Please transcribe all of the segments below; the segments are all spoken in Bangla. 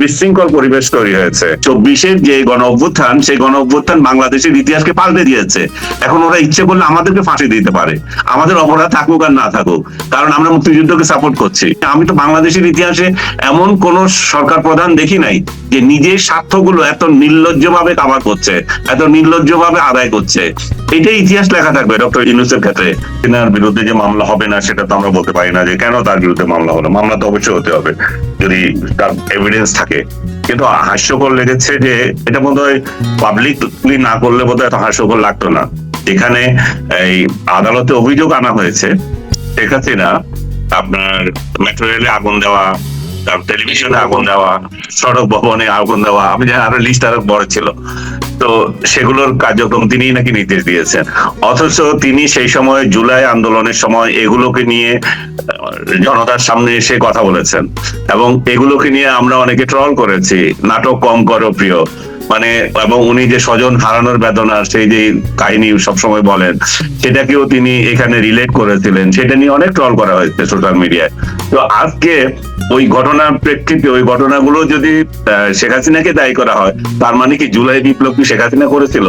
বিশৃঙ্খল পরিবেশ তৈরি হয়েছে। চব্বিশের যে গণ অভ্যুত্থান, সেই গণ অভ্যুত্থান বাংলাদেশের ইতিহাসকে পাল্টে দিয়েছে। এখন ওরা ইচ্ছে করলে আমাদেরকে ফাঁসি দিতে পারে। আমাদের অপরাধ থাকুক আর না থাকুক, কারণ আমরা মুক্তিযুদ্ধকে সাপোর্ট করছি। আমি তো বাংলাদেশের ইতিহাসে এমন কোন সরকার প্রধান দেখি নাই যে নিজের স্বার্থগুলো এত নির্লজ্জ ভাবে কাভার করছে, এত নির্লজ্জ ভাবে আদায় করছে। এটাই ইতিহাস লেখা থাকবে ডক্টর ইউনুসের ক্ষেত্রে। তিনার বিরুদ্ধে যে মামলা হবে না, সেটা তো আমরা বলতে পারি না যে কেন তার বিরুদ্ধে মামলা হলো। মামলা তো অবশ্যই হতে হবে। যদি তার এভিডেন্স থাকে। কিন্তু হাস্যকর লেগেছে যে এটা বোধ হয় পাবলিকলি না করলে বোধ হয় এত হাস্যকর লাগতো না। এখানে এই আদালতে অভিযোগ আনা হয়েছে। শেখ হাসিনা আপনার মেট্রো রেলে আগুন দেওয়া টেলিভিশনে আগুন দেওয়া সড়ক ভবনে আগুন দেওয়া আমি জানি আরও লিস্ট আরও বড় ছিল। তো সেগুলোর কার্যক্রম তিনি নাকি নির্দেশ দিয়েছেন। অথচ তিনি সেই সময় জুলাই আন্দোলনের সময় এগুলোকে নিয়ে জনতার সামনে এসে কথা বলেছেন। এবং এগুলোকে নিয়ে আমরা অনেকে ট্রল করেছি নাটক কম করো প্রিয়। মানে এবং উনি যে স্বজন হারানোর বেদনার সেই যে কাহিনী সবসময় বলেন সেটাকেও তিনি এখানে রিলেট করেছিলেন। সেটা নিয়ে অনেক ট্রল করা হয়েছে সোশ্যাল মিডিয়ায় তো আজকে ওই ঘটনার প্রেক্ষিতে, ওই ঘটনাগুলো যদি শেখ হাসিনাকে দায়ী করা হয়, তার মানে কি জুলাই বিপ্লব কি শেখ হাসিনা করেছিল?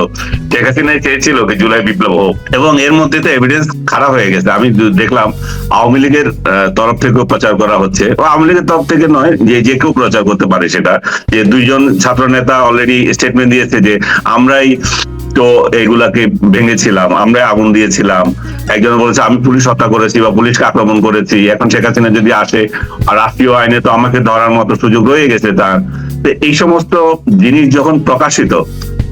শেখ হাসিনা চেয়েছিল কি জুলাই বিপ্লব হোক। এবং এর মধ্যে তো এভিডেন্স খারাপ হয়ে গেছে। আমি দেখলাম, আওয়ামী লীগের তরফ থেকেও প্রচার করা হচ্ছে। আওয়ামী লীগের তরফ থেকে নয়, যে যে কেউ প্রচার করতে পারে সেটা। যে দুইজন ছাত্র নেতা অলরেডি স্টেটমেন্ট দিয়েছে যে, আমরাই তো এগুলাকে ভেঙেছিলাম আমরা আগুন দিয়েছিলাম। একজন বলেছে, আমি পুলিশ হত্যা করেছি বা পুলিশকে আক্রমণ করেছি। এখন শেখ হাসিনা যদি আসে, আর রাষ্ট্রীয় আইনে তো আমাকে ধরার মতো সুযোগ রয়ে গেছে তার। তো এই সমস্ত জিনিস যখন প্রকাশিত,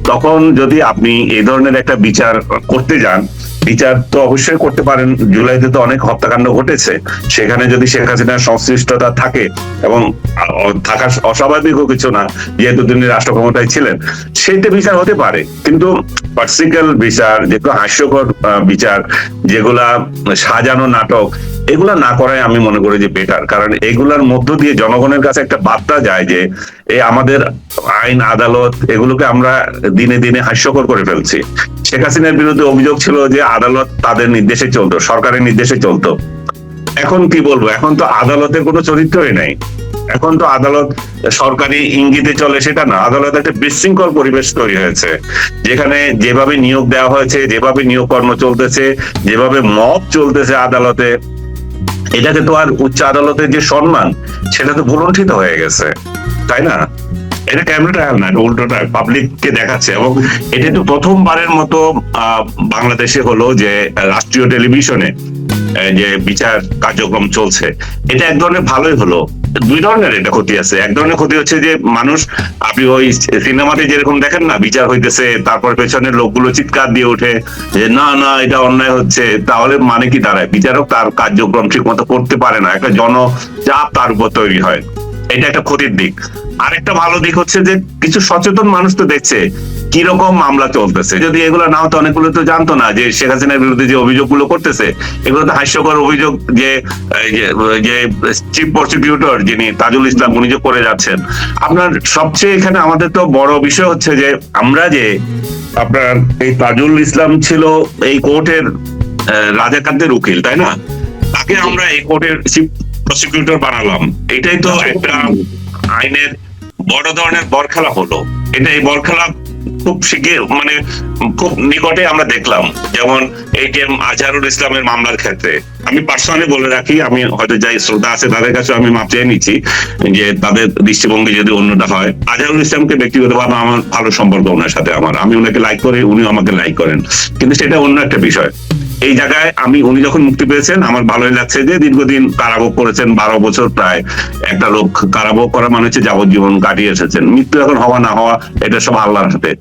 তখন যদি আপনি এই ধরনের একটা বিচার করতে যান বিচার তো অবশ্যই করতে পারেন। জুলাইতে তো অনেক হত্যাকাণ্ড ঘটেছে। সেখানে যদি শেখ হাসিনার সংশ্লিষ্টতা থাকে এবং থাকা অস্বাভাবিকও কিছু না, যেহেতু তিনি রাষ্ট্র ক্ষমতায় ছিলেন সেইটা বিচার হতে পারে। কিন্তু পার্সিক্যাল বিচার যেগুলো হাস্যকর বিচার যেগুলা সাজানো নাটক, এগুলা না করাই আমি মনে করি যে বেটার কারণ এগুলার মধ্য দিয়ে জনগণের কাছে একটা বার্তা যায় যে এই আমাদের আইন, আদালত এগুলোকে আমরা দিনে দিনে হাস্যকর করে ফেলছি। শেখ হাসিনার বিরুদ্ধে অভিযোগ ছিল যে আদালত তাদের নির্দেশে চলতো, সরকারের নির্দেশে চলতো। এখন কি বলব? এখন তো আদালতের কোনো চরিত্রই নাই। এখন তো আদালত সরকারি ইঙ্গিতে চলে সেটা না, আদালত একটা বিশৃঙ্খল পরিবেশ তৈরি হয়েছে, যেখানে যেভাবে নিয়োগ দেওয়া হয়েছে, যেভাবে নিয়োগ কর্ম চলতেছে, যেভাবে মব চলতেছে আদালতে, এটাকে তো আর উচ্চ আদালতের যে সম্মান, সেটা তো ভুলণ্ঠিত হয়ে গেছে, তাই না? এটা ক্যামেরা ট্রায়াল না উল্টোটা পাবলিককে দেখাচ্ছে, এবং এটা তো প্রথমবারের মতো বাংলাদেশে হলো যে রাষ্ট্রীয় টেলিভিশনে যে বিচার কার্যক্রম চলছে, এটা এক ধরনের ভালোই হলো দুই ধরনের এটা ক্ষতি আছে। এক ধরনের ক্ষতি হচ্ছে যে মানুষ, আপনি ওই সিনেমাতে যেরকম দেখেন না, বিচার হইতেছে, তারপর পেছনের লোকগুলো চিৎকার দিয়ে ওঠে, যে না না, এটা অন্যায় হচ্ছে, তাহলে মানে কি দাঁড়ায় বিচারক তার কার্যক্রম ঠিক মতো করতে পারে না। একটা জনচাপ তার উপর তৈরি হয়। এটা একটা ক্ষতির দিক। আরেকটা ভালো দিক হচ্ছে যে কিছু সচেতন মানুষ তো দেখছে কীরকম মামলা চলতেছে। যদি এগুলো না হতো অনেকগুলো তো জানতো না যে শেখ হাসিনার বিরুদ্ধে যে অভিযোগগুলো করতেছে এগুলো তো হাস্যকর অভিযোগ যে যে- চিফ প্রসিকিউটর যিনি তাজুল ইসলাম উনি যে করে যাচ্ছেন। আপনার সবচেয়ে এখানে আমাদের তো বড় বিষয় হচ্ছে যে আমরা যে আপনার এই তাজুল ইসলাম ছিল এই কোর্টের রাজাকারদের উকিল তাই না? তাকে আমরা এই কোর্টের চিফ প্রসিকিউটর বানালাম। এটাই তো একটা আইনের বড় ধরনের বরখেলা হলো। এটা এই বরখেলা খুব শিগগির মানে খুব নিকটে আমরা দেখলাম। যেমন এটিএম আজহারুল ইসলামের মামলার ক্ষেত্রে। আমি পার্সোনালি বলে রাখি, আমি হয়তো যাই শ্রদ্ধা আছে তাদের কাছে, আমি মাপ চেয়ে নিচ্ছি যে তাদের দৃষ্টিভঙ্গি যদি অন্যটা হয়। আজহারুল ইসলামকে ব্যক্তিগতভাবে আমার ভালো সম্পর্ক ওনার সাথে আমার। আমি ওনাকে লাইক করি উনি আমাকে লাইক করেন। কিন্তু সেটা অন্য একটা বিষয়। এই জায়গায় আমি, উনি যখন মুক্তি পেয়েছেন, আমার ভালোই লাগছে যে দীর্ঘদিন কারাভোগ করেছেন, বারো বছর প্রায় একটা লোক কারাভোগ করা মানে হচ্ছে যাবজ্জীবন কাটিয়ে এসেছেন। মৃত্যু এখন হওয়া না হওয়া, এটা সব আল্লাহর হাতে।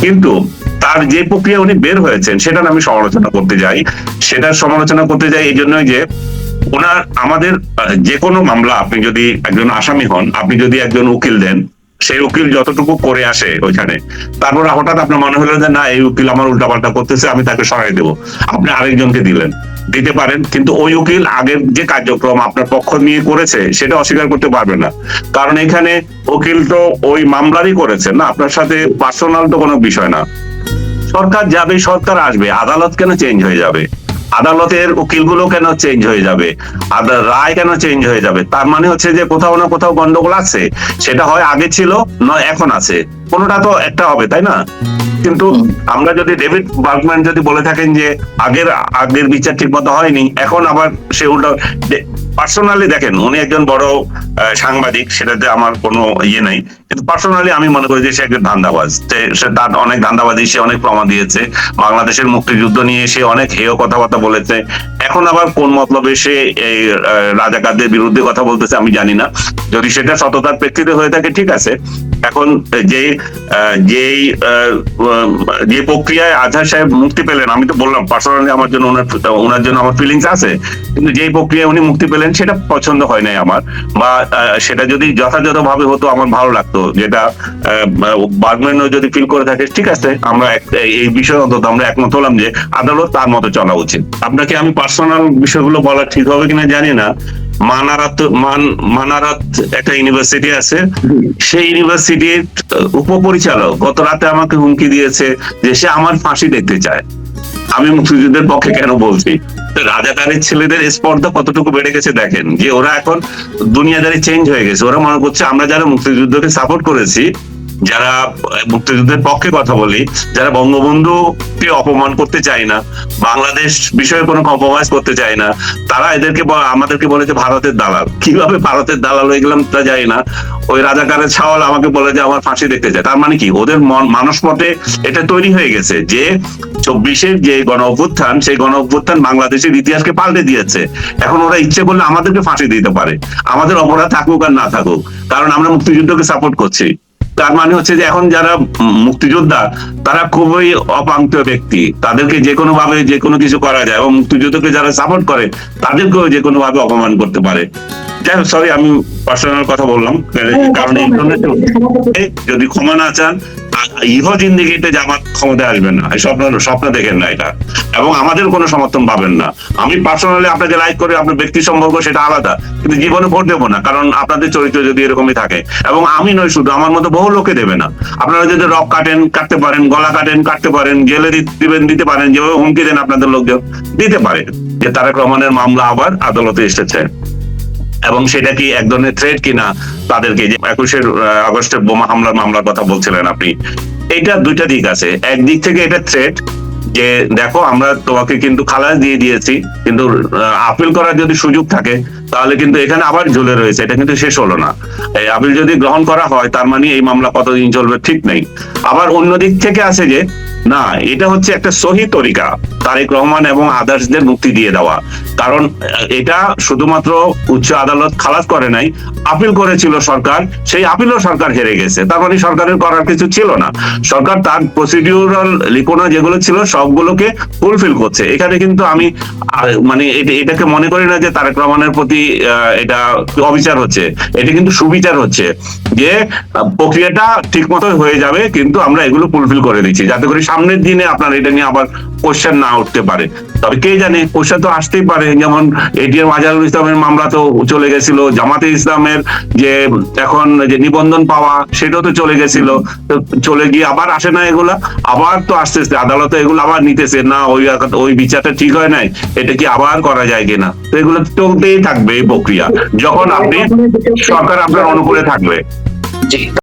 কিন্তু তার যে প্রক্রিয়া উনি বের হয়েছেন সেটা আমি সমালোচনা করতে যাই। সেটার সমালোচনা করতে যাই এই জন্যই যে ওনার আমাদের যে কোনো মামলা, আপনি যদি একজন আসামি হন, আপনি যদি একজন উকিল দেন সেই উকিল যতটুকু করে আসে ওইখানে। তারপর হঠাৎ আপনার মনে হলো যে, না, এই উকিল আমার উল্টাপাল্টা করতেছে, আমি তাকে সরাই দেবো। আপনি আরেকজনকে দিলেন। দিতে পারেন, কিন্তু ওই উকিল আগের যে কার্যক্রম আপনার পক্ষ নিয়ে করেছে, সেটা অস্বীকার করতে পারবে না। কারণ এখানে উকিল তো ওই মামলারই করেছে না? আপনার সাথে পার্সোনাল তো কোনো বিষয় না। সরকার যাবে, সরকার আসবে। আদালত কেন চেঞ্জ হয়ে যাবে? আদালতের উকিলগুলো কেন চেঞ্জ হয়ে যাবে? রায় কেন চেঞ্জ হয়ে যাবে? তার মানে হচ্ছে যে কোথাও না কোথাও গন্ডগোল আছে। সেটা হয় আগে ছিল নয় এখন আছে। কোনোটা তো একটা হবে তাই না? কিন্তু আমরা যদি ডেভিড বার্গম্যান যদি বলে থাকেন যে আগের আগের বিচার ঠিক মতো হয়নি এখন আবার সে উল্টো পার্সোনালি দেখেন, উনি একজন বড় সাংবাদিক, সেটাতে আমার কোনো ইয়ে নাই। কিন্তু পার্সোনালি আমি মনে করি যে সে একজন ধান্দাবাজ। সে- তার অনেক ধান্দাবাজি, সে অনেক প্রমাণ দিয়েছে। বাংলাদেশের মুক্তিযুদ্ধ নিয়ে সে অনেক হেয় কথাবার্তা বলেছে। এখন আবার কোন মতলবে সে এই রাজাকারদের বিরুদ্ধে কথা বলতেছে আমি জানি না। যদি সেটা সততার প্রেক্ষিতে হয়ে থাকে, ঠিক আছে। এখন যে যেই যে প্রক্রিয়ায় আজহার সাহেব মুক্তি পেলেন, আমি তো বললাম পার্সোনালি আমার জন্য ওনার ওনার জন্য আমার ফিলিংস আছে, কিন্তু যেই প্রক্রিয়ায় উনি মুক্তি পেলেন, সেটা পছন্দ হয় নাই আমার, বা সেটা যদি যথাযথভাবে হতো, আমার ভালো লাগতো, যেটা বার্গম্যানও যদি ফিল করে থাকে, ঠিক আছে, আমরা এই বিষয়ে অন্তত আমরা একমত হলাম যে, আদালত তার মতো চলা উচিত। আপনাকে আমি পার্সোনাল বিষয়গুলো বলা ঠিক হবে কিনা জানি না মানারাত মান মানারাত একটা ইউনিভার্সিটি আছে। সেই ইউনিভার্সিটির উপপরিচালক গত রাতে আমাকে হুমকি দিয়েছে যে সে আমার ফাঁসি দেখতে চায়। আমি মুক্তিযুদ্ধের পক্ষে কেন বলছি? তো রাজাকারের ছেলেদের স্পর্ধা কতটুকু বেড়ে গেছে দেখেন যে ওরা এখন দুনিয়াদারি চেঞ্জ হয়ে গেছে। ওরা মনে করছে আমরা যারা মুক্তিযুদ্ধকে সাপোর্ট করেছি যারা মুক্তিযুদ্ধের পক্ষে কথা বলি, যারা বঙ্গবন্ধুকে অপমান করতে চায় না, বাংলাদেশ বিষয়ে কোনো কম্প্রোমাইজ করতে চায় না, তারা এদেরকে আমাদেরকে বলে যে ভারতের দালাল। কীভাবে ভারতের দালাল হয়ে গেলাম তা জানি না। ওই রাজাকারের ছাওয়াল আমাকে বলে যে আমার ফাঁসি দেখতে চায়। তার মানে কি? ওদের মন মানস মতে এটা তৈরি হয়ে গেছে যে চব্বিশের যে গণ অভ্যুত্থান, সেই গণ অভ্যুত্থান বাংলাদেশের ইতিহাসকে পাল্টে দিয়েছে। এখন ওরা ইচ্ছে করলে আমাদেরকে ফাঁসি দিতে পারে। আমাদের অপরাধ থাকুক আর না থাকুক। কারণ আমরা মুক্তিযুদ্ধকে সাপোর্ট করছি। তার মানে হচ্ছে যে এখন যারা মুক্তিযোদ্ধা তারা খুবই অপাঙ্ক্ত ব্যক্তি। তাদেরকে যে কোনো ভাবে যে কোনো কিছু করা যায় এবং মুক্তিযুদ্ধকে যারা সাপোর্ট করে তাদেরকেও যে কোনো ভাবে অপমান করতে পারে। যাই হোক সরি আমি পার্সোনাল কথা বললাম। কারণ এই যদি ক্ষমা না চান ইহ জিন্দিগিতে জামাত ক্ষমতায় আসবে না। এই স্বপ্ন স্বপ্ন দেখেন না এটা। এবং আমাদের কোনো সমর্থন পাবেন না। আমি পার্সোনালি আপনাকে লাইক করে, আপনার ব্যক্তি সম্পর্ক সেটা আলাদা। কিন্তু জীবনে ভোট দেবো না, কারণ আপনাদের চরিত্র যদি এরকমই থাকে। এবং আমি নয় শুধু, আমার মতো বহু লোকে দেবে না। আপনারা যদি রক কাটেন, কাটতে পারেন, গলা কাটেন, কাটতে পারেন দি- দিবেন, দিতে পারেন, যেভাবে হুমকি দেন আপনাদের লোকজন, দিতে পারে। যে তারেক রহমানের মামলা আবার আদালতে এসেছে। এবং সেটা কি এক ধরনের থ্রেট কিনা তাদেরকে? যে একুশের আগস্টের বোমা হামলার মামলার কথা বলছিলেন আপনি। এইটা দুইটা দিক আছে। একদিক থেকে এটা থ্রেট যে, দেখো, আমরা তোমাকে কিন্তু খালাস দিয়ে দিয়েছি, কিন্তু আপিল করার যদি সুযোগ থাকে, তাহলে কিন্তু এখানে আবার ঝুলে রয়েছে। এটা কিন্তু শেষ হলো না। এই আপিল যদি গ্রহণ করা হয়, তার মানে এই মামলা কতদিন চলবে ঠিক নেই। আবার অন্য দিক থেকে আছে যে না, এটা হচ্ছে একটা সহি তরিকা, তারেক রহমান এবং আদার্সদের মুক্তি দিয়ে দেওয়া। কারণ, এটা শুধুমাত্র উচ্চ আদালত খালাস করে নাই, আপিল করেছিল সরকার, সেই আপিলও সরকার হেরে গেছে। তার মানে সরকারের করার কিছু ছিল না। সরকার তার প্রসিডিউরাল লিপোনা যেগুলো ছিল, সবগুলোকে ফুলফিল করছে। এখানে কিন্তু আমি মানে এটা- এটাকে মনে করি না যে তারেক রহমানের প্রতি এটা অবিচার হচ্ছে। এটা কিন্তু সুবিচার হচ্ছে। যে প্রক্রিয়াটা ঠিক মতো হয়ে যাবে, কিন্তু আমরা এগুলো ফুলফিল করে দিচ্ছি। যাতে করে সামনের দিনে আপনার এটা নিয়ে আবার কোশ্চেন না উঠতে পারে। তবে কে জানে কোশ্চেন তো আসতেই পারে। যেমন এটিএম আজহারুল ইসলামের মামলা তো চলে গেছিল, জামাতে ইসলামের যে এখন যে নিবন্ধন পাওয়া, সেটাও তো চলে গেছিল। তো চলে গিয়ে আবার আসে না এগুলা, আবার তো আসতেছে আদালতে এগুলো আবার নিতেছে, না ওই ওই বিচারটা ঠিক হয় নাই, এটা কি আবার করা যায় কিনা? তো এগুলো চলতেই থাকবে এই প্রক্রিয়া। যখন আপনি সরকার আপনার অনুকূলে থাকবে। জি।